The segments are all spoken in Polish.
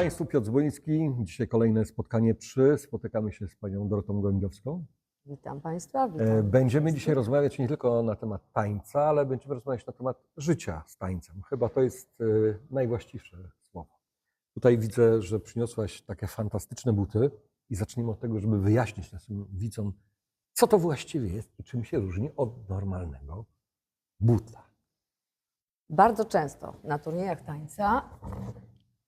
Państwu, Piotr Zboliński. Dzisiaj kolejne spotkanie przy. Spotykamy się z Panią Dorotą Gołębiowską. Witam Państwa, witam. E, Będziemy dzisiaj rozmawiać nie tylko na temat tańca, ale będziemy rozmawiać na temat życia z tańcem. Chyba to jest e, najwłaściwsze słowo. Tutaj widzę, że przyniosłaś takie fantastyczne buty i zacznijmy od tego, żeby wyjaśnić naszym widzom, co to właściwie jest i czym się różni od normalnego buta. Bardzo często na turniejach tańca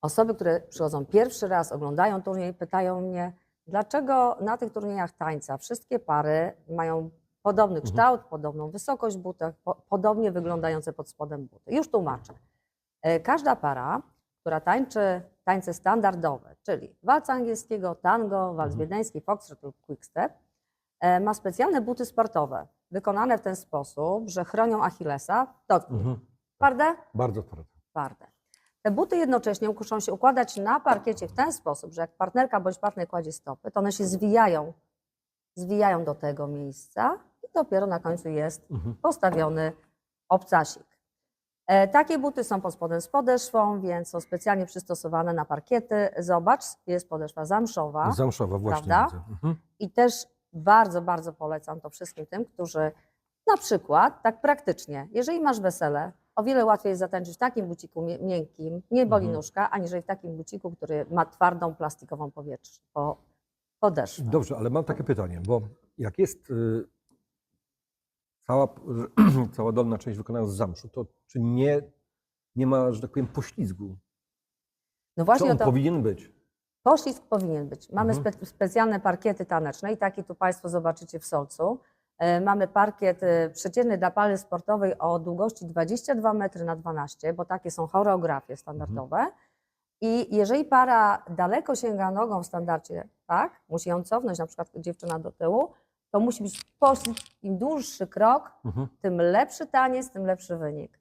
osoby, które przychodzą pierwszy raz, oglądają turniej, pytają mnie, dlaczego na tych turniejach tańca wszystkie pary mają podobny Mhm. kształt, podobną wysokość butów, po, podobnie wyglądające pod spodem buty. Już tłumaczę. E, Każda para, która tańczy tańce standardowe, czyli walc angielskiego, tango, walc Mhm. wiedeński, foxtrot lub quickstep, e, ma specjalne buty sportowe, wykonane w ten sposób, że chronią Achillesa. Dotknij. Mhm. Twarde? Bardzo twarde. Twarde. Te buty jednocześnie muszą się układać na parkiecie w ten sposób, że jak partnerka bądź partner kładzie stopy, to one się zwijają, zwijają do tego miejsca i dopiero na końcu jest Mhm. postawiony obcasik. E, takie buty są pod spodem z podeszwą, więc są specjalnie przystosowane na parkiety. Zobacz, jest podeszwa zamszowa. Zamszowa, właśnie Prawda? Mhm. I też bardzo, bardzo polecam to wszystkim tym, którzy na przykład, tak praktycznie, jeżeli masz wesele, o wiele łatwiej jest zatańczyć w takim buciku miękkim, nie boli Mhm. nóżka, aniżeli w takim buciku, który ma twardą, plastikową powietrz, po, podeszwę. Dobrze, ale mam takie pytanie, bo jak jest y, cała, cała dolna część wykonana z zamszu, to czy nie, nie ma, że tak powiem, poślizgu? No Co właśnie o on to, powinien być? poślizg powinien być. Mamy Mhm. spe, specjalne parkiety taneczne i taki tu Państwo zobaczycie w Solcu. E, Mamy parkiet e, przeciętny dla pary sportowej o długości 22 metry na 12, bo takie są choreografie standardowe. I jeżeli para daleko sięga nogą w standardzie, tak, musi ją cofnąć, na przykład dziewczyna do tyłu, to musi być im dłuższy krok, Mhm. tym lepszy taniec, tym lepszy wynik.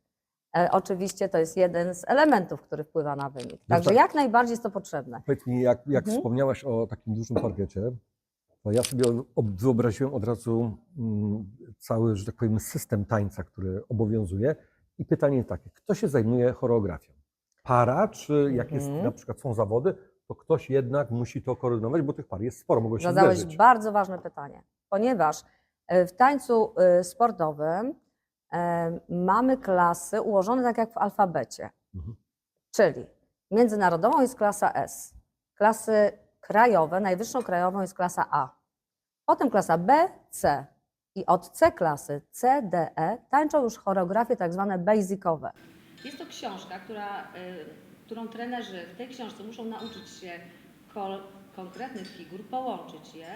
E, oczywiście to jest jeden z elementów, który wpływa na wynik. Także tak. jak najbardziej jest to potrzebne. Powiedz mi, jak, jak Mhm. wspomniałaś o takim dużym parkiecie, to ja sobie ob- wyobraziłem od razu mm, cały, że tak powiem, system tańca, który obowiązuje. I pytanie takie, kto się zajmuje choreografią? Para, czy jak jest Mhm. na przykład są zawody, to ktoś jednak musi to koordynować, bo tych par jest sporo, mogą się Zadałeś zderzyć. bardzo ważne pytanie, ponieważ e, w tańcu e, sportowym e, mamy klasy ułożone tak jak w alfabecie. Mhm. Czyli międzynarodową jest klasa S, klasy krajowe, najwyższą krajową jest klasa A, potem klasa B, C i od C klasy C, D, E tańczą już choreografie tak zwane basicowe. Jest to książka, która, y, którą trenerzy w tej książce muszą nauczyć się ko- konkretnych figur, połączyć je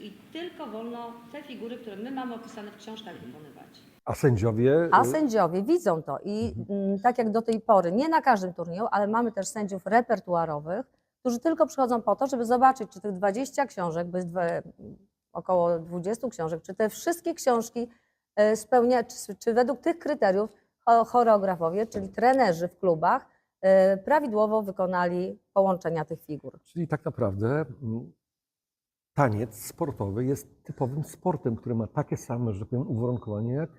i tylko wolno te figury, które my mamy opisane w książkach wykonywać. A sędziowie. A y, sędziowie widzą to i mm, tak jak do tej pory, nie na każdym turnieju, ale mamy też sędziów repertuarowych, którzy tylko przychodzą po to, żeby zobaczyć, czy tych 20 książek, bo jest około 20 książek, czy te wszystkie książki e, spełnia, czy, czy według tych kryteriów cho- choreografowie, czyli trenerzy w klubach, e, prawidłowo wykonali połączenia tych figur. Czyli tak naprawdę mm, taniec sportowy jest typowym sportem, który ma takie same, że tak powiem, uwarunkowania jak,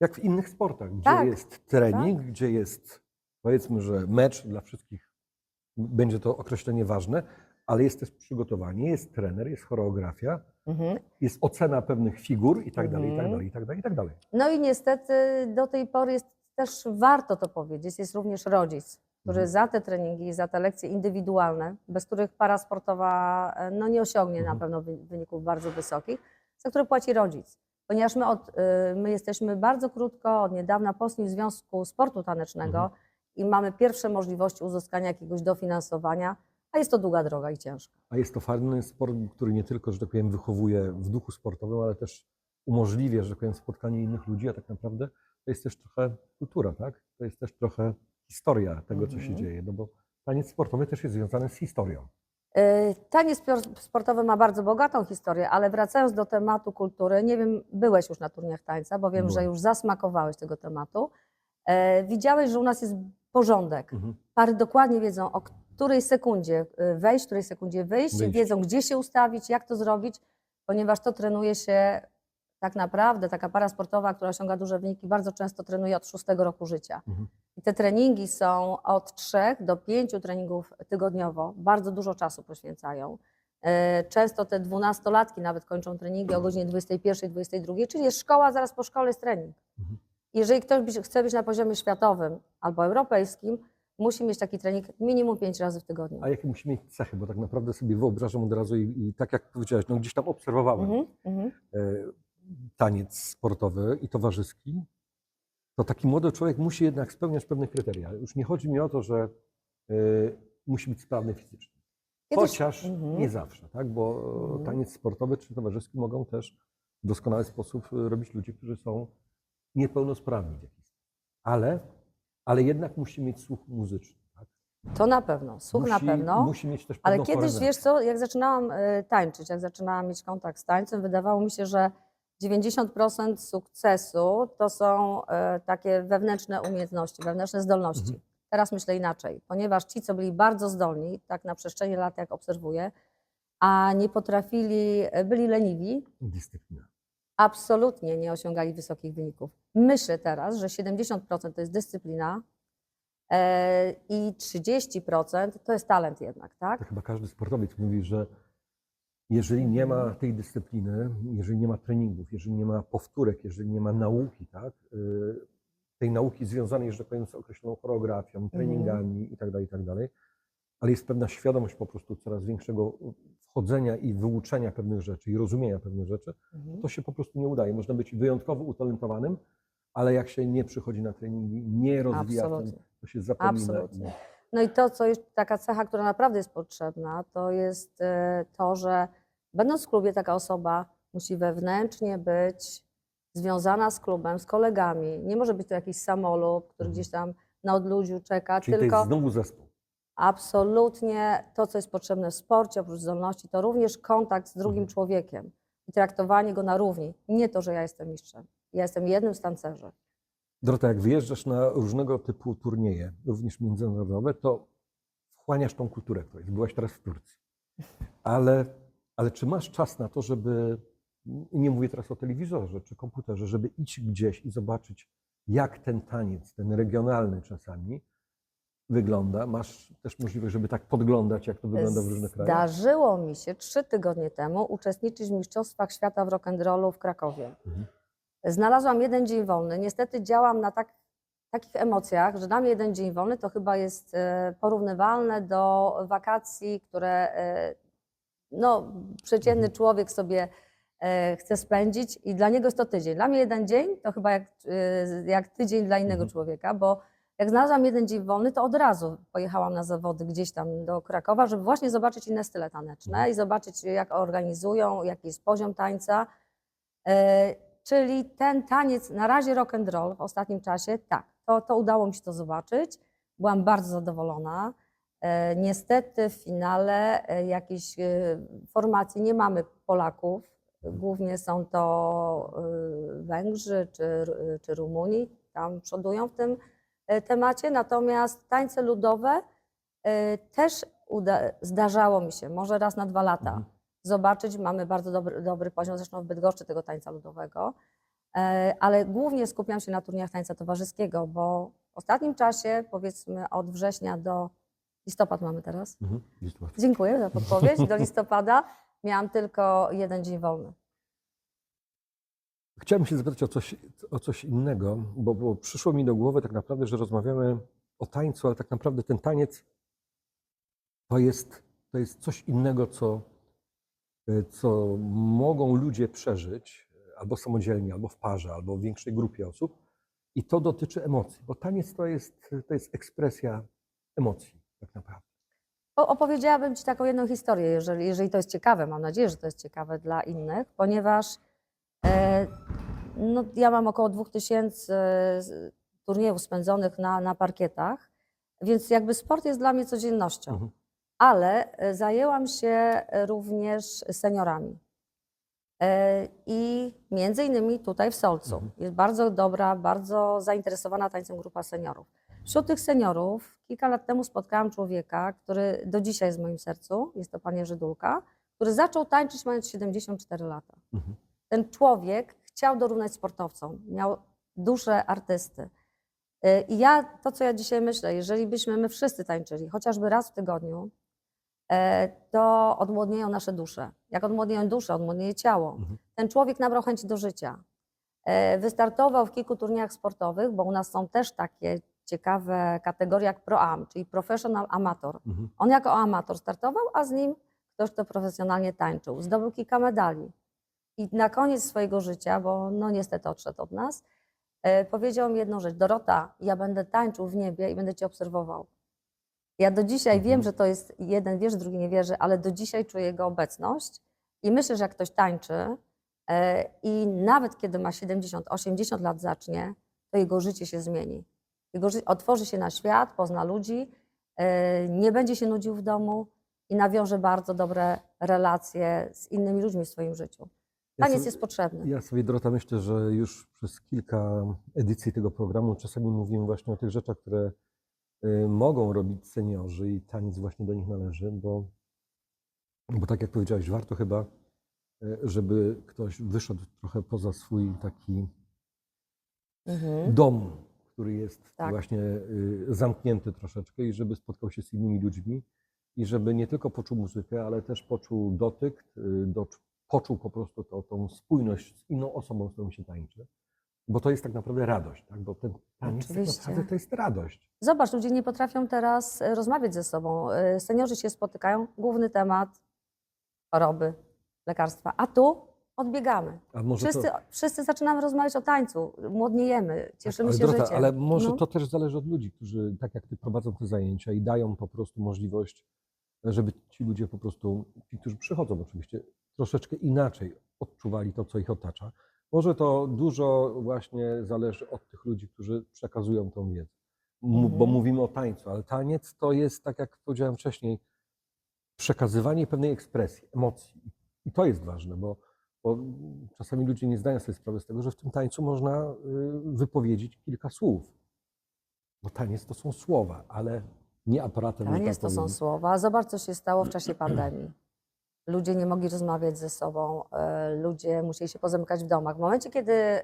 jak w innych sportach, gdzie Tak, jest trening, gdzie jest powiedzmy, że mecz dla wszystkich będzie to określenie ważne, ale jest też przygotowanie, jest trener, jest choreografia, Mhm. jest ocena pewnych figur i tak dalej, i tak Mhm. dalej, i tak dalej, i tak dalej. No i niestety do tej pory jest też warto to powiedzieć, jest również rodzic, który Mhm. za te treningi, za te lekcje indywidualne, bez których para sportowa e, no, nie osiągnie Mhm. na pewno wy- wyników bardzo wysokich, za które płaci rodzic. Ponieważ my, od, y, my jesteśmy bardzo krótko, od niedawna po Związku Sportu Tanecznego Mhm. I mamy pierwsze możliwości uzyskania jakiegoś dofinansowania, a jest to długa droga i ciężka. A jest to fajny sport, który nie tylko, że tak powiem, wychowuje w duchu sportowym, ale też umożliwia, że tak powiem, spotkanie innych ludzi, a tak naprawdę to jest też trochę kultura, tak? To jest też trochę historia tego, co się Mhm. dzieje, no bo taniec sportowy też jest związany z historią. Y, Taniec sportowy ma bardzo bogatą historię, ale wracając do tematu kultury, nie wiem, byłeś już na turniejach tańca, bo wiem, że Byłem. już zasmakowałeś tego tematu. E, widziałeś, że u nas jest porządek. Mhm. Pary dokładnie wiedzą, o której sekundzie y, wejść, której sekundzie wyjść, Wyjść. wiedzą, gdzie się ustawić, jak to zrobić, ponieważ to trenuje się tak naprawdę, taka para sportowa, która osiąga duże wyniki, bardzo często trenuje od szóstego roku życia. Mhm. I te treningi są od 3 do 5 treningów tygodniowo. Bardzo dużo czasu poświęcają. E, Często te dwunastolatki nawet kończą treningi o godzinie 21, 22, czyli jest szkoła, zaraz po szkole jest trening. Mhm. Jeżeli ktoś chce być na poziomie światowym albo europejskim, musi mieć taki trening minimum 5 razy w tygodniu. A jakie musi mieć cechy? Bo tak naprawdę sobie wyobrażam od razu i, i tak jak powiedziałeś, no gdzieś tam obserwowałem mhm. e, taniec sportowy i towarzyski, to taki młody człowiek musi jednak spełniać pewne kryteria. Już nie chodzi mi o to, że e, musi być sprawny fizycznie. Chociaż Mhm. nie zawsze, tak? bo Mhm. taniec sportowy czy towarzyski mogą też w doskonały sposób e, robić ludzie, którzy są niepełnosprawni. w jakiś sposób. Ale, ale jednak musi mieć słuch muzyczny. Tak? To na pewno, słuch na musi, pewno. Musi mieć też Ale kiedyś, wiesz co, jak zaczynałam e, tańczyć, jak zaczynałam mieć kontakt z tańcem, wydawało mi się, że 90% sukcesu to są e, takie wewnętrzne umiejętności, wewnętrzne zdolności. Mhm. Teraz myślę inaczej, ponieważ ci, co byli bardzo zdolni, tak na przestrzeni lat, jak obserwuję, a nie potrafili, e, byli leniwi, Dyscyplina. Absolutnie nie osiągali wysokich wyników. Myślę teraz, że 70% to jest dyscyplina e, i 30% to jest talent jednak, tak? To chyba każdy sportowiec mówi, że jeżeli nie ma tej dyscypliny, jeżeli nie ma treningów, jeżeli nie ma powtórek, jeżeli nie ma nauki, tak, y, tej nauki związanej, że tak powiem, z określoną choreografią, treningami i tak dalej, i tak dalej, ale jest pewna świadomość po prostu coraz większego wchodzenia i wyuczenia pewnych rzeczy i rozumienia pewnych rzeczy, Mhm. to się po prostu nie udaje. Można być wyjątkowo utalentowanym, ale jak się nie przychodzi na treningi, nie rozwija, ten, to się zapomina. Absolutnie. No i to, co jest taka cecha, która naprawdę jest potrzebna, to jest e, to, że będąc w klubie, taka osoba musi wewnętrznie być związana z klubem, z kolegami. Nie może być to jakiś samolub, który Mhm. gdzieś tam na odludziu czeka, Czyli to tylko jest znowu zespół. Absolutnie to, co jest potrzebne w sporcie, oprócz zdolności, to również kontakt z drugim Mhm. człowiekiem i traktowanie go na równi. Nie to, że ja jestem mistrzem. Ja jestem jednym z tancerzy. Dorota, jak wyjeżdżasz na różnego typu turnieje, również międzynarodowe, to wchłaniasz tą kulturę, która jest. Byłaś teraz w Turcji. Ale, ale czy masz czas na to, żeby, nie mówię teraz o telewizorze czy komputerze, żeby iść gdzieś i zobaczyć, jak ten taniec, ten regionalny czasami, wygląda? Masz też możliwość, żeby tak podglądać, jak to wygląda w różnych krajach? Zdarzyło mi się trzy tygodnie temu uczestniczyć w Mistrzostwach Świata w rock'n'rollu w Krakowie. Mhm. Znalazłam jeden dzień wolny. Niestety działam na tak, takich emocjach, że dla mnie jeden dzień wolny to chyba jest e, porównywalne do wakacji, które e, no, przeciętny Mhm. człowiek sobie e, chce spędzić i dla niego jest to tydzień. Dla mnie jeden dzień to chyba jak, jak tydzień dla innego Mhm. człowieka, bo jak znalazłam jeden dzień wolny, to od razu pojechałam na zawody gdzieś tam do Krakowa, żeby właśnie zobaczyć inne style taneczne Mhm. i zobaczyć, jak organizują, jaki jest poziom tańca. E, czyli ten taniec, na razie rock and roll w ostatnim czasie, tak, to, to udało mi się to zobaczyć. Byłam bardzo zadowolona. E, niestety w finale e, jakiejś formacji nie mamy Polaków. Głównie są to Węgrzy czy, czy Rumuni, tam przodują w tym temacie. Natomiast tańce ludowe e, też zdarzało mi się, może raz na dwa lata, Mhm. zobaczyć. Mamy bardzo dobry, dobry poziom, zresztą w Bydgoszczy tego tańca ludowego. E, Ale głównie skupiam się na turniejach tańca towarzyskiego, bo w ostatnim czasie, powiedzmy od września do listopad mamy teraz. Mhm. Dziękuję za podpowiedź. Do listopada miałam tylko jeden dzień wolny. Chciałbym się zapytać o coś, o coś innego, bo, bo przyszło mi do głowy tak naprawdę, że rozmawiamy o tańcu, ale tak naprawdę ten taniec to jest, to jest coś innego, co, y, co mogą ludzie przeżyć y, albo samodzielnie, albo w parze, albo w większej grupie osób. I to dotyczy emocji, bo taniec to jest, to jest ekspresja emocji tak naprawdę. Opowiedziałabym Ci taką jedną historię, jeżeli, jeżeli to jest ciekawe. Mam nadzieję, że to jest ciekawe dla innych, ponieważ e, no, ja mam około 2000 z- turniejów spędzonych na, na parkietach, więc jakby sport jest dla mnie codziennością. Mhm. Ale e, zajęłam się e, również seniorami. E, I między innymi tutaj w Solcu. Mhm. Jest bardzo dobra, bardzo zainteresowana tańcem grupa seniorów. Wśród tych seniorów kilka lat temu spotkałam człowieka, który do dzisiaj jest w moim sercu, jest to pan Jerzy Dulka, który zaczął tańczyć mając 74 lata. Mhm. Ten człowiek chciał dorównać sportowcom, miał duszę artysty. Y, I ja, to co ja dzisiaj myślę, jeżeli byśmy my wszyscy tańczyli, chociażby raz w tygodniu, e, to odmłodnieją nasze dusze. Jak odmłodnieją dusze, odmłodnieje ciało. Mhm. Ten człowiek nabrał chęci do życia. E, Wystartował w kilku turniejach sportowych, bo u nas są też takie ciekawe kategorie jak Pro-Am, czyli Professional Amator. Mhm. On jako amator startował, a z nim ktoś, kto profesjonalnie tańczył. Zdobył kilka medali. I na koniec swojego życia, bo no niestety odszedł od nas, e, powiedział mi jedną rzecz. Dorota, ja będę tańczył w niebie i będę cię obserwował. Ja do dzisiaj Mhm. wiem, że to jest jeden wierzy, drugi nie wierzy, ale do dzisiaj czuję jego obecność i myślę, że jak ktoś tańczy e, i nawet kiedy ma 70, 80 lat zacznie, to jego życie się zmieni. Jego ży- otworzy się na świat, pozna ludzi, e, nie będzie się nudził w domu i nawiąże bardzo dobre relacje z innymi ludźmi w swoim życiu. Ja Taniec sobie- jest potrzebny. Ja sobie, Dorota, myślę, że już przez kilka edycji tego programu czasami mówimy właśnie o tych rzeczach, które y, mogą robić seniorzy i taniec właśnie do nich należy, bo, bo tak jak powiedziałeś, warto chyba, y, żeby ktoś wyszedł trochę poza swój taki Mhm. dom, który jest Tak. właśnie y, zamknięty troszeczkę i żeby spotkał się z innymi ludźmi i żeby nie tylko poczuł muzykę, ale też poczuł dotyk, do, poczuł po prostu to, tą spójność z inną osobą, z którą się tańczy. Bo to jest tak naprawdę radość, tak? bo ten taniec tak naprawdę to jest radość. Zobacz, ludzie nie potrafią teraz e, rozmawiać ze sobą. E, Seniorzy się spotykają, główny temat choroby, lekarstwa, a tu odbiegamy. A Wszyscy, to, wszyscy zaczynamy rozmawiać o tańcu, młodniejemy, cieszymy ale się Dorota, życiem. Ale może No. to też zależy od ludzi, którzy tak jak ty prowadzą te zajęcia i dają po prostu możliwość, żeby ci ludzie po prostu, ci, którzy przychodzą oczywiście, troszeczkę inaczej odczuwali to, co ich otacza. Może to dużo właśnie zależy od tych ludzi, którzy przekazują tą wiedzę. M- Bo Mhm. mówimy o tańcu, ale taniec to jest, tak jak powiedziałem wcześniej, przekazywanie pewnej ekspresji, emocji. I to jest ważne, bo, bo czasami ludzie nie zdają sobie sprawy z tego, że w tym tańcu można y, wypowiedzieć kilka słów. Bo taniec to są słowa, ale nie aparatem. Taniec tak to są powiem. słowa. Zobacz, co się stało w czasie pandemii. Ludzie nie mogli rozmawiać ze sobą, e, ludzie musieli się pozamykać w domach. W momencie, kiedy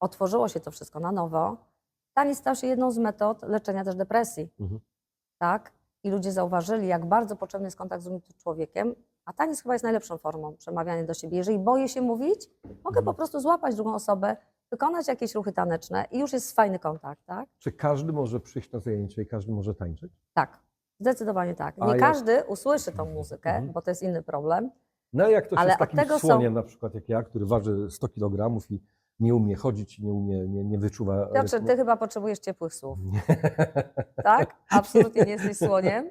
otworzyło się to wszystko na nowo, taniec stał się jedną z metod leczenia też depresji. Mhm. Tak? I ludzie zauważyli, jak bardzo potrzebny jest kontakt z drugim człowiekiem, a taniec chyba jest najlepszą formą przemawiania do siebie. Jeżeli boję się mówić, mogę Mhm. po prostu złapać drugą osobę, wykonać jakieś ruchy taneczne i już jest fajny kontakt, tak? Czy każdy może przyjść na zajęcie i każdy może tańczyć? Tak, zdecydowanie tak. A Nie jak- każdy usłyszy tą muzykę, Mhm. bo to jest inny problem. No jak ktoś Ale jest od takim tego są- słoniem na przykład jak ja, który waży 100 kg i nie umie chodzić, nie umie, nie, nie wyczuwa Piotrze, rytmu. ty chyba potrzebujesz ciepłych słów, Nie. tak? Absolutnie nie jesteś słoniem.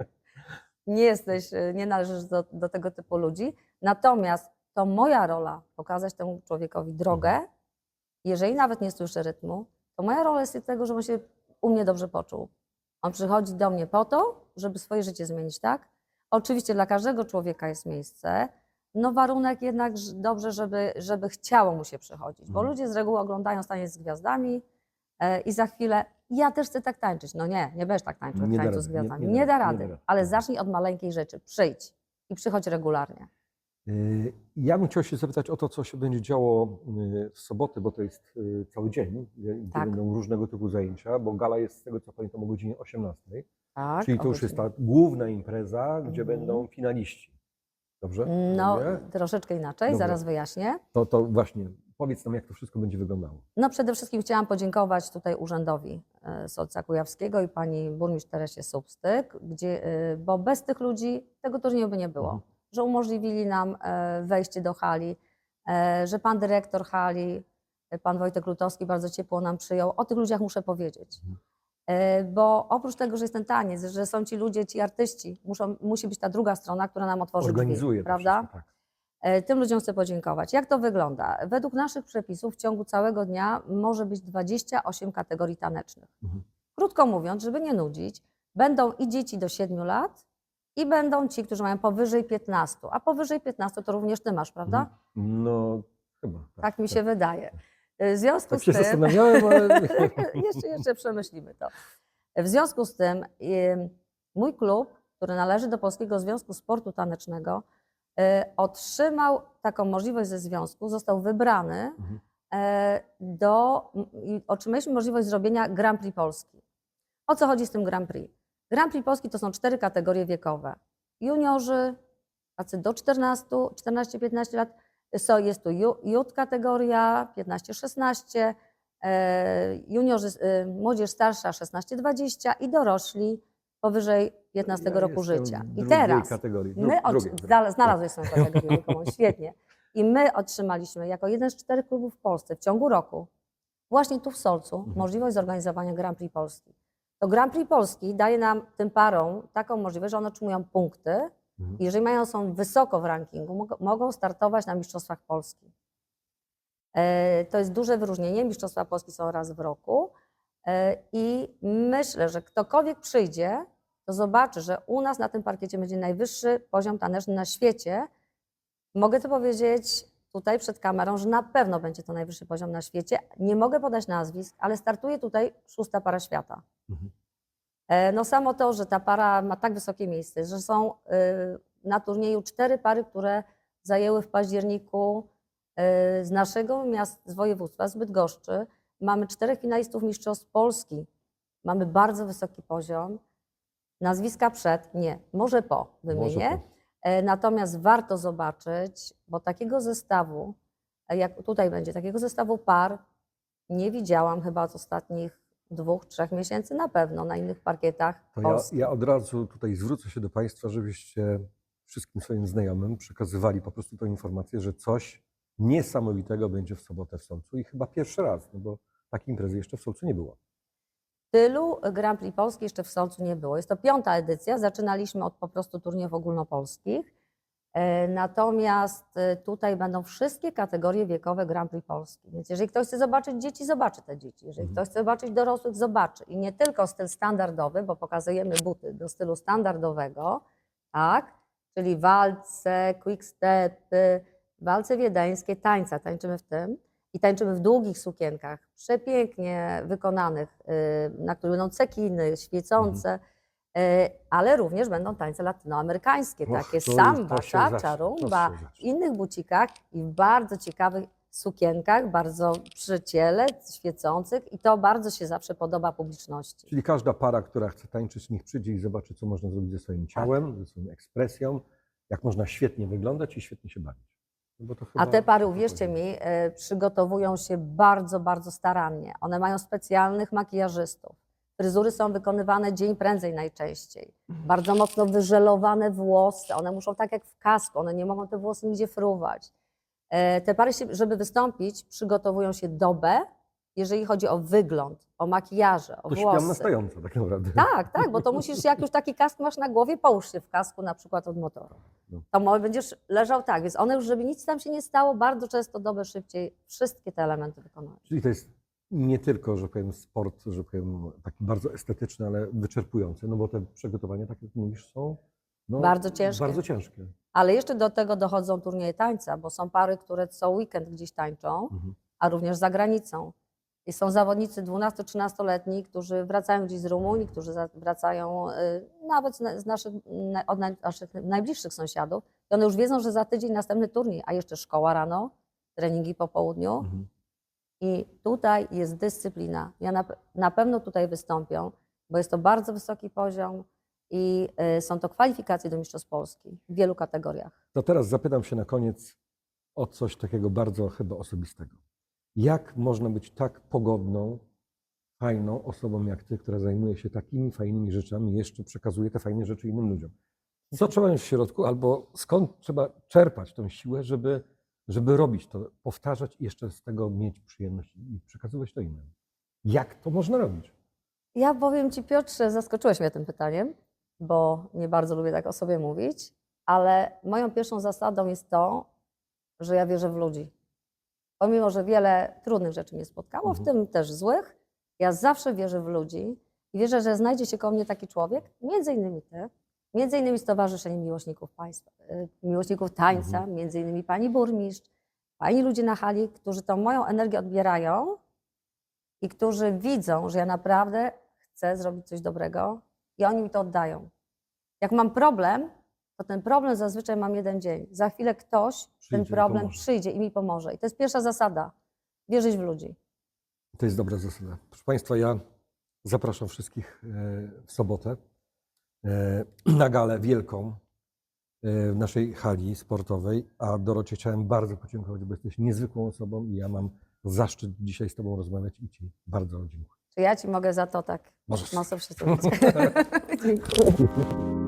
Nie jesteś, y, nie należysz do, do tego typu ludzi. Natomiast to moja rola, pokazać temu człowiekowi drogę. Mhm. Jeżeli nawet nie słyszy rytmu, to moja rola jest tego, żeby się u mnie dobrze poczuł. On przychodzi do mnie po to, żeby swoje życie zmienić, tak? Oczywiście dla każdego człowieka jest miejsce. No warunek jednak dobrze, żeby, żeby chciało mu się przychodzić, bo Mhm. ludzie z reguły oglądają Taniec z Gwiazdami e, i za chwilę ja też chcę tak tańczyć. No nie, nie będziesz tak tańczył Nie Tańcu z nie- Gwiazdami. nie Nie, da da rady, nie da rady. ale Mhm. zacznij od maleńkiej rzeczy. Przyjdź i przychodź regularnie. Y, Ja bym chciał się zapytać o to, co się będzie działo y, w soboty, bo to jest y, cały dzień, gdzie Tak. będą różnego typu zajęcia, bo gala jest z tego co pamiętam o godzinie 18. Tak, Czyli to już jest ta główna impreza, gdzie Mhm. będą finaliści. Dobrze? No, Mówię? troszeczkę inaczej, Dobra. zaraz wyjaśnię. To, to właśnie, powiedz nam, jak to wszystko będzie wyglądało. No przede wszystkim chciałam podziękować tutaj urzędowi e, Solca Kujawskiego i pani burmistrz Teresie Substyk, gdzie, e, bo bez tych ludzi tego turnieju by nie było. Mhm. Że umożliwili nam e, wejście do hali, e, że pan dyrektor hali, e, pan Wojtek Lutowski bardzo ciepło nam przyjął. O tych ludziach muszę powiedzieć. Mhm. Bo oprócz tego, że jest ten taniec, że są ci ludzie, ci artyści, muszą, musi być ta druga strona, która nam otworzy Organizuje drzwi, prawda? wszystko, tak. Tym ludziom chcę podziękować. Jak to wygląda? Według naszych przepisów w ciągu całego dnia może być 28 kategorii tanecznych. Mhm. Krótko mówiąc, żeby nie nudzić, będą i dzieci do 7 lat i będą ci, którzy mają powyżej 15. A powyżej 15 to również ty masz, prawda? Mhm. No, chyba. Tak, mi się wydaje. E, W związku Tak z się tym... zastanawiałem, ale... jeszcze, jeszcze przemyślimy to. W związku z tym ym, mój klub, który należy do Polskiego Związku Sportu Tanecznego, y, otrzymał taką możliwość ze związku, został wybrany Mhm. e, do, i otrzymaliśmy możliwość zrobienia Grand Prix Polski. O co chodzi z tym Grand Prix? Grand Prix Polski to są cztery kategorie wiekowe. Juniorzy, tacy do 14, 14-15 lat, so, jest tu ju- jut kategoria 15-16, e, juniorzy, e, młodzież starsza 16-20 i dorośli powyżej 15 Ja roku życia. I teraz kategorii. my znalaz- znalazłeś swoją kategorię wiekową, świetnie. I my otrzymaliśmy jako jeden z czterech klubów w Polsce w ciągu roku, właśnie tu w Solcu, Mhm. możliwość zorganizowania Grand Prix Polski. To Grand Prix Polski daje nam tym parom taką możliwość, że one otrzymują punkty Mhm. jeżeli mają, są wysoko w rankingu, mogą, mogą startować na Mistrzostwach Polski. E, To jest duże wyróżnienie. Mistrzostwa Polski są raz w roku. E, I myślę, że ktokolwiek przyjdzie, to zobaczy, że u nas na tym parkiecie będzie najwyższy poziom taneczny na świecie. Mogę to powiedzieć tutaj przed kamerą, że na pewno będzie to najwyższy poziom na świecie. Nie mogę podać nazwisk, ale startuje tutaj szósta para świata. Mhm. E, No samo to, że ta para ma tak wysokie miejsce, że są y, na turnieju cztery pary, które zajęły w październiku y, z naszego miasta, z województwa, z Bydgoszczy. Mamy czterech finalistów Mistrzostw Polski. Mamy bardzo wysoki poziom. Nazwiska przed, nie, może po wymienię. Może po. E, Natomiast warto zobaczyć, bo takiego zestawu, e, jak tutaj będzie, takiego zestawu par nie widziałam chyba od ostatnich dwóch, trzech miesięcy na pewno na innych parkietach To ja, ja od razu tutaj zwrócę się do Państwa, żebyście wszystkim swoim znajomym przekazywali po prostu tą informację, że coś niesamowitego będzie w sobotę w Solcu i chyba pierwszy raz, no bo takiej imprezy jeszcze w Solcu nie było. Tylu Grand Prix Polski jeszcze w Solcu nie było. Jest to piąta edycja. Zaczynaliśmy od po prostu turniejów ogólnopolskich. E, Natomiast e, tutaj będą wszystkie kategorie wiekowe Grand Prix Polski. Więc jeżeli ktoś chce zobaczyć dzieci, zobaczy te dzieci. Jeżeli Mhm. ktoś chce zobaczyć dorosłych, zobaczy. I nie tylko styl standardowy, bo pokazujemy buty do stylu standardowego, tak? Czyli walce, quick stepy, walce wiedeńskie, tańca. Tańczymy w tym. I tańczymy w długich sukienkach, przepięknie wykonanych, y, na których będą cekiny, świecące, y, ale również będą tańce latynoamerykańskie, Och, takie samba, to rumba, w innych bucikach i w bardzo ciekawych sukienkach, bardzo przy ciele, świecących i to bardzo się zawsze podoba publiczności. Czyli każda para, która chce tańczyć, niech przyjdzie i zobaczy, co można zrobić ze swoim ciałem, ze swoją ekspresją, jak można świetnie wyglądać i świetnie się bawić. No A te pary, uwierzcie mi, e, przygotowują się bardzo, bardzo starannie. One mają specjalnych makijażystów. Fryzury są wykonywane dzień prędzej najczęściej. Bardzo mocno wyżelowane włosy. One muszą tak jak w kasku, one nie mogą te włosy nigdzie fruwać. E, Te pary, żeby wystąpić, przygotowują się dobę, jeżeli chodzi o wygląd, o makijaże, o To śpiam na włosy. stojąco tak naprawdę. Tak, tak, bo to musisz, jak już taki kask masz na głowie, połóż się w kasku na przykład od motoru. No. To będziesz leżał tak, więc one już, żeby nic tam się nie stało, bardzo często dobę szybciej wszystkie te elementy wykonują. Czyli to jest nie tylko, że powiem, sport, że powiem, taki bardzo estetyczny, ale wyczerpujący, no bo te przygotowania, tak jak mówisz, są no, Bardzo ciężkie. Bardzo ciężkie. Ale jeszcze do tego dochodzą turnieje tańca, bo są pary, które co weekend gdzieś tańczą, Mhm. a również za granicą. I są zawodnicy 12-13-letni, którzy wracają gdzieś z Rumunii, którzy wracają y, nawet z, na- z naszych, na- od naszych najbliższych sąsiadów. I one już wiedzą, że za tydzień następny turniej, a jeszcze szkoła rano, treningi po południu. Mhm. I tutaj jest dyscyplina. Ja na, na pewno tutaj wystąpią, bo jest to bardzo wysoki poziom i y, są to kwalifikacje do Mistrzostw Polski w wielu kategoriach. To teraz zapytam się na koniec o coś takiego bardzo chyba osobistego. Jak można być tak pogodną, fajną osobą jak ty, która zajmuje się takimi fajnymi rzeczami i jeszcze przekazuje te fajne rzeczy innym ludziom? Co trzeba mieć w środku, albo skąd trzeba czerpać tą siłę, żeby, żeby robić to, powtarzać i jeszcze z tego mieć przyjemność i przekazywać to innym? Jak to można robić? Ja powiem Ci, Piotrze, zaskoczyłeś mnie tym pytaniem, bo nie bardzo lubię tak o sobie mówić, ale moją pierwszą zasadą jest to, że ja wierzę w ludzi. Pomimo, że wiele trudnych rzeczy mnie spotkało, w Mhm. tym też złych, ja zawsze wierzę w ludzi i wierzę, że znajdzie się koło mnie taki człowiek, między innymi Ty, między innymi Stowarzyszenie Miłośników Państwa, y, Miłośników Tańca, Mhm. między innymi Pani Burmistrz, Pani ludzie na hali, którzy tą moją energię odbierają i którzy widzą, że ja naprawdę chcę zrobić coś dobrego i oni mi to oddają. Jak mam problem, to ten problem zazwyczaj mam jeden dzień. Za chwilę ktoś ten Przyjdzie i problem pomoże. przyjdzie i mi pomoże. I to jest pierwsza zasada. wierzyć w ludzi. To jest dobra zasada. Proszę Państwa, ja zapraszam wszystkich e, w sobotę e, na galę wielką e, w naszej hali sportowej, a Dorocie chciałem bardzo podziękować, bo jesteś niezwykłą osobą i ja mam zaszczyt dzisiaj z Tobą rozmawiać i Ci bardzo dziękuję. Czy ja Ci mogę za to tak Możesz. mocno przytulić? Dziękuję.